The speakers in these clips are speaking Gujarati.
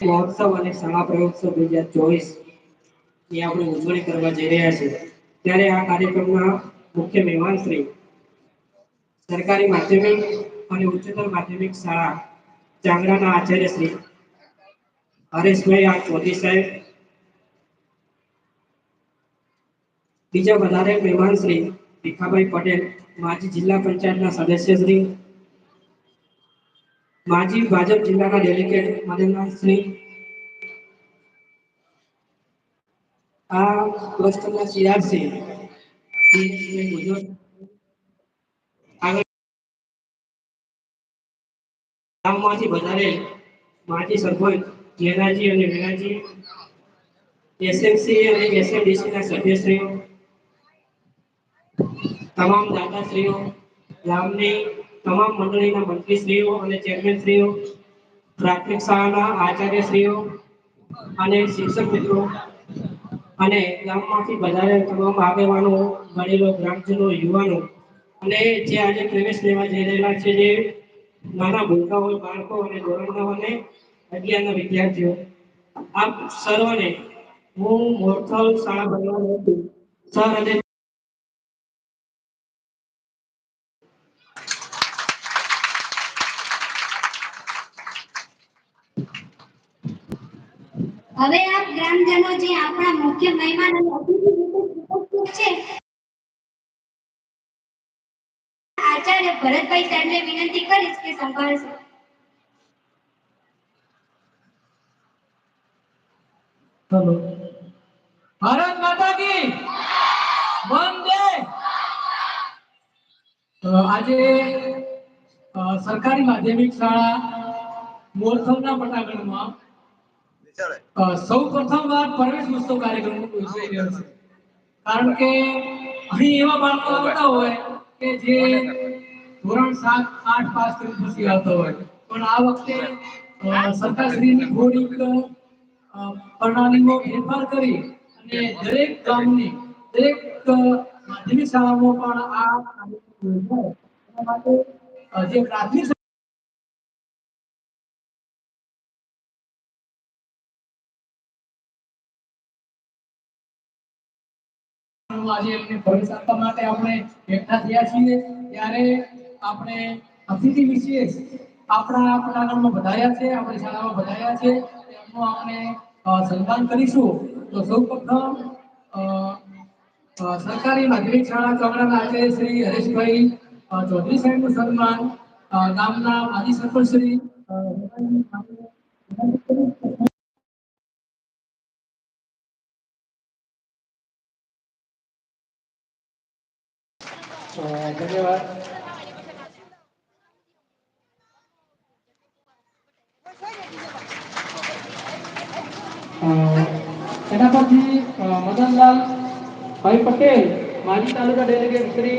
મહોત્સવ અને શાળા પ્રયોગોત્સવ બે હજાર ચોવીસ ની આપણે ઉજવણી કરવા જઈ રહ્યા છીએ. ત્યારે આ કાર્યક્રમના મુખ્ય મહેમાન શ્રી સરકારી માધ્યમિક અને ઉચ્ચતર માધ્યમિક શાળા ચાંગડાના આચાર્ય શ્રી હરેશભાઈ આ ચૌધરી સાહેબ, બીજા વધારે મહેમાન શ્રી ભીખાભાઈ પટેલ, માજી જિલ્લા પંચાયતના સદસ્ય શ્રી, માજી ભાજપ જિલ્લાના ડેલિગેટ મદનલાલ શ્રી આ ટ્રસ્ટના સીઆરસી ગુજરાત આગળ. ગામમાંથી વધારે માજી સરપંચ જેનાજી અને વેનાજી એસએમસી અને એસએમડીસી ના સભ્યશ્રીઓ. તમામ દાદાશ્રીઓ ગામની તમામ મંડળીના મંત્રીશ્રીઓ અને ચેરમેનશ્રીઓ. પ્રાથમિક શાળાના આચાર્યશ્રીઓ અને શિક્ષક મિત્રો. અને ગામમાંથી વધારે તમામ આગેવાનો, વડીલો, ગ્રામજનો, યુવાનો અને જે આજે પ્રવેશ લેવા જઈ રહેલા છે, જે નાના ભૂલકાઓ, બાળકો અને ધોરણ અને અગિયારના વિદ્યાર્થીઓ, આપ સર્વને હું મોરથલ શાળા બનવાનું હતું સર અને હવે આપ ગ્રામજનો જે આપણા મુખ્ય મહેમાન અને અતિથિ ઉપસ્થિત છે, આચાર્ય ભરતભાઈ સાહેબને વિનંતી કરીશ કે સંભાળશે. હેલો. ભારત માતા કી વંદે. આજે સરકારી માધ્યમિક શાળા મોરસમના પટાગણમાં સૌ પ્રથમ વાર પરવેશ ઉત્સવ કાર્યક્રમ કારણ કે અહીં એવા બાળકો આવતા હોય કે જે ધોરણ સાત, આઠ પાસ કરી પછી આવતા હોય. પણ આ વખતે સરકારશ્રીની થોડીક પ્રણાલીમાં ફેરફાર કરી અને દરેક ગામની, દરેક માધ્યમિક શાળામાં પણ આ માટે જે પ્રાથમિક આજે એમને પ્રવેશ માટે આપણે એકઠા થયા છીએ. ત્યારે આપણે અતિથિ વિશેષ આપણા પટાંગણમાં બધાયા છે આપણી શાળામાં બધાયા છે. એમનું આપણે સન્માન કરીશું. તો સૌપ્રથમ અ, અ, સરકારી માધ્યમિક શાળા ચોકડાના આચાર્ય શ્રી હરેશભાઈ ચૌધરી ચૌધરી સાહેબનું સન્માન ગામના આદિ સરપંચ શ્રી ધન્યવાદ. એના પછી મદનલાલ ભાઈ પટેલ માજી તાલુકા ડેલિગેટ શ્રી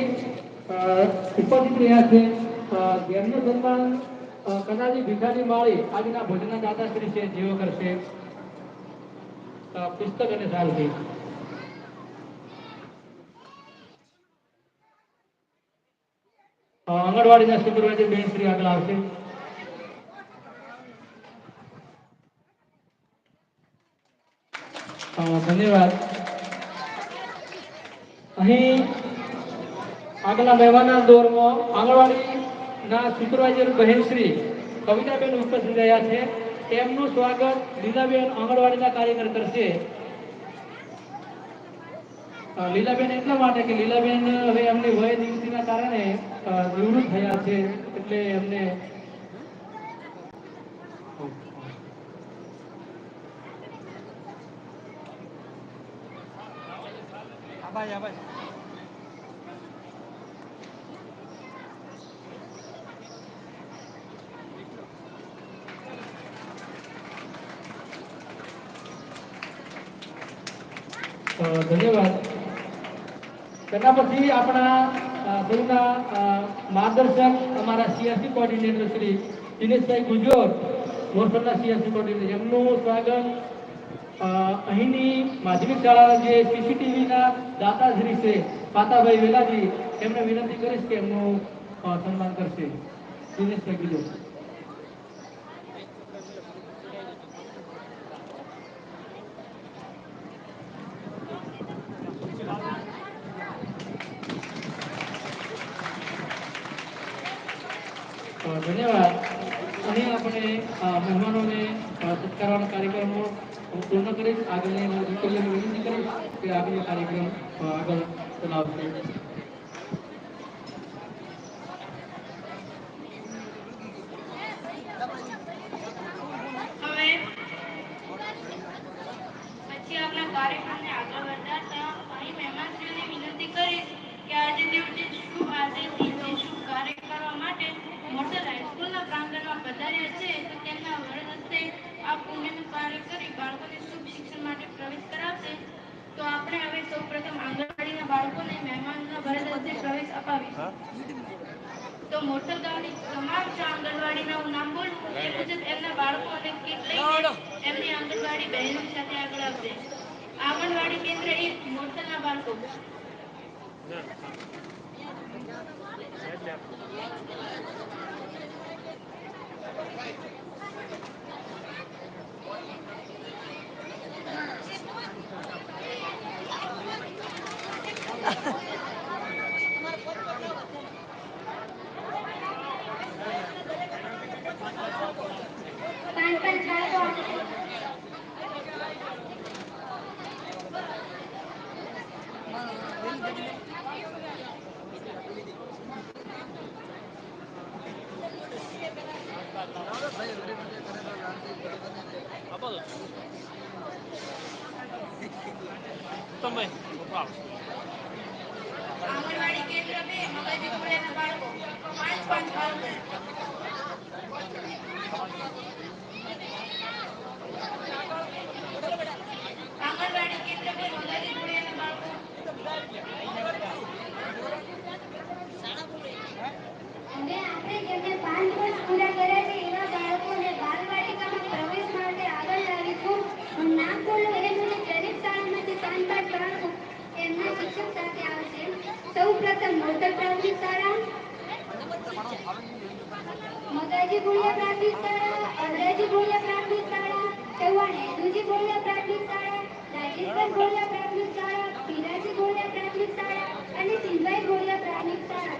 ઉપસ્થિત રહ્યા છે. જેમનું સન્માન અ, કનાજી માળી આજના ભોજના દાતા છે જેઓ કરશે પુસ્તક અને સાલથી આંગણવાડીના સુપરવાઇઝર બેન શ્રી આગળ આવશે ધન્યવાદ અહીં આગલા મહેમાનના દોરમાં આંગણવાડીના સુપરવાઇઝર બહેન શ્રી કવિતાબેન ઉપસ્થિત રહ્યા છે તેમનું સ્વાગત લીલાબેન આંગણવાડીના કાર્યકર કરશે લીલાબેન એટલા માટે કે લીલાબેન હવે એમની વય દિવસીના કારણે નિવૃત્ત થયા છે, એટલે એમને આભાર આભાર તેના પછી આપણા સૌના માર્ગદર્શક અમારા સીઆરસી કોર્ડિનેટર શ્રી દિનેશભાઈ ગુજોર મોરસદના સીઆરસી કોર્ડિનેટર એમનું સ્વાગત અહીંની માધ્યમિક શાળાના જે સીસીટીવીના દાતાશ્રી છે, પાતાભાઈ વેલાજી, એમને વિનંતી કરીશ કે એમનું સન્માન કરશે. દિનેશભાઈ ગુજોર અ, ધન્યવાદ અને આપણે અ, મહેમાનોને અ, કાર્યક્રમો હું પૂર્ણ કરીશ આગળની હું દીકરીઓને વિનંતી કરીશ કે આગળનો કાર્યક્રમ આગળ ચલાવશે પ્રવેશ અપાવીશું. તો મોટર ગામની તમામ જે આંગણવાડીના હું નામ બોલું એ મુજબ એમના બાળકો અને કીટ લઈને એમની આંગણવાડી બહેનો સાથે આગળ આવશે. આંગણવાડી કેન્દ્ર એક મોટલના બાળકો પાંચ પાંચ બાળકો આંગણવાડી પાંચ બાળકો આંગણવાડી કેન્દ્ર બે મગાજી ખોડિયાના બાળકો અને આપણે જેમને પાંચ વર્ષ પૂરા કર્યા છે એવા બાળકોને બાલવાટિકામાં પ્રવેશ માટે આગળ લાવીશું હું નામ બોલું એ મુજબ દરેક શાળામાંથી પાંચ પાંચ બાળકો એમના શિક્ષક સાથે આવશે સૌ પ્રથમ મોટર પ્રાથમિક શાળા મગાજી ભૂલિયા પ્રાથમિક શાળા અરડાજી ભૂલિયા પ્રાથમિક શાળા ચૌહાણ હેદુજી ભૂલિયા પ્રાથમિક શાળા રાજેશ્વર ભૂલિયા પ્રાથમિક શાળા પીરાજી ભૂલિયા પ્રાથમિક શાળા અને સિંધવાઈ ભૂલિયા પ્રાથમિક શાળા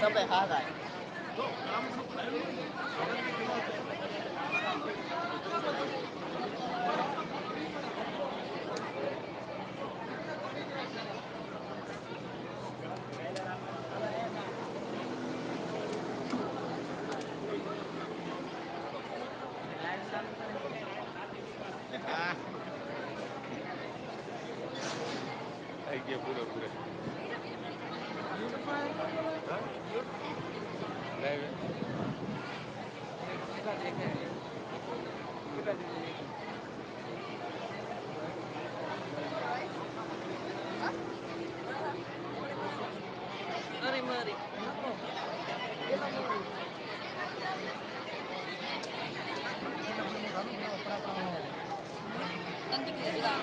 सब खा रहा Ah. dia pura pura Mari, mari. Nanti kita bilang,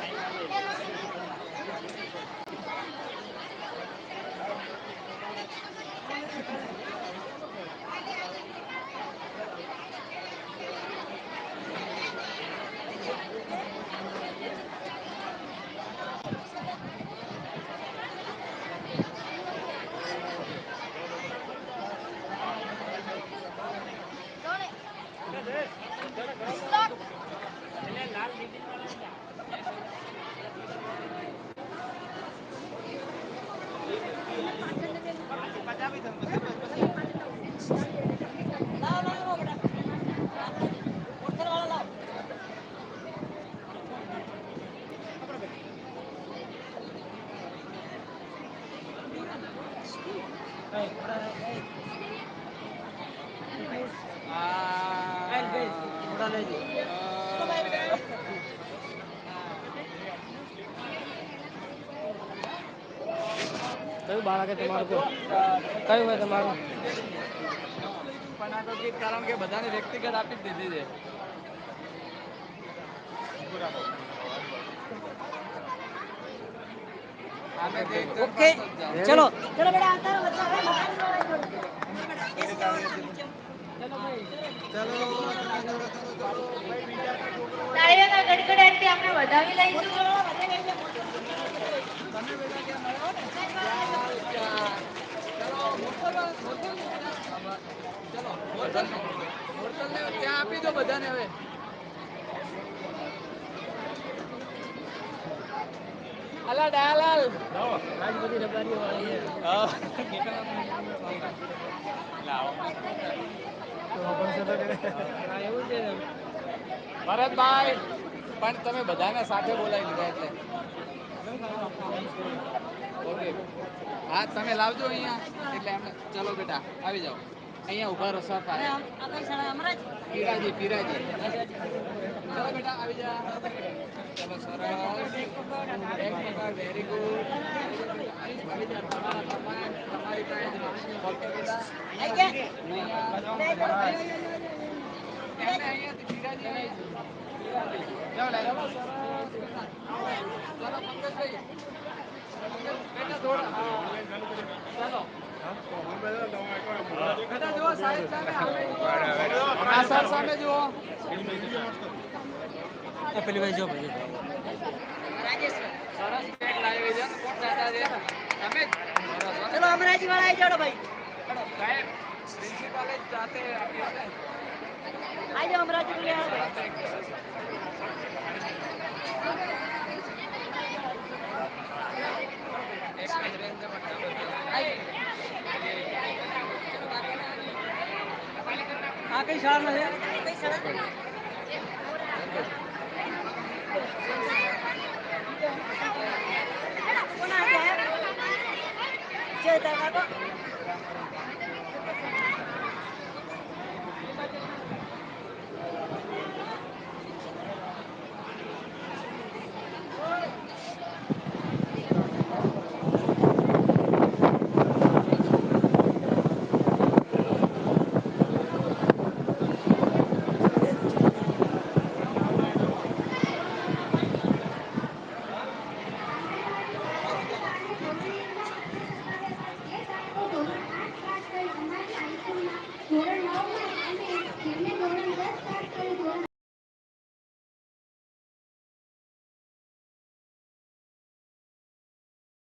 કયું બાળકે તમારું કયું કયું હોય તમારું? પણ આ તો ગીત કારણ કે બધાને વ્યક્તિગત આપી જ દીધી છે. આમે ચલો એક જણ ઓકે પાસે જ જાઓ. ચલો તાળીઓના ગડગડાટથી આપણે વધાવી લઈશું. ત્યાં આપી દો બધાને હવે. અલા દયાલાલ ભરતભાઈ પણ તમે બધાને સાથે બોલાવી લીધા એટલે. હા તમે લાવજો અહીંયા. એટલે એમને ચલો બેટા આવી જાઓ. અહીંયા ઊભા રહો સર પીરાજી પીરાજી. ચલો બેટા આવી જા. ચલો સરસ. વેરી ગુડ તમારા પાસે પીરાજી પેલી જો ભાઈ અમરાજી વાળા આવી જાઓ ભાઈ. સાહેબ પ્રિન્સિપાલે જાતે આવી જાઓ અમરાજી જ રેન્જમાં આ કઈ છે? કઈ શાળા કોના છે? તાર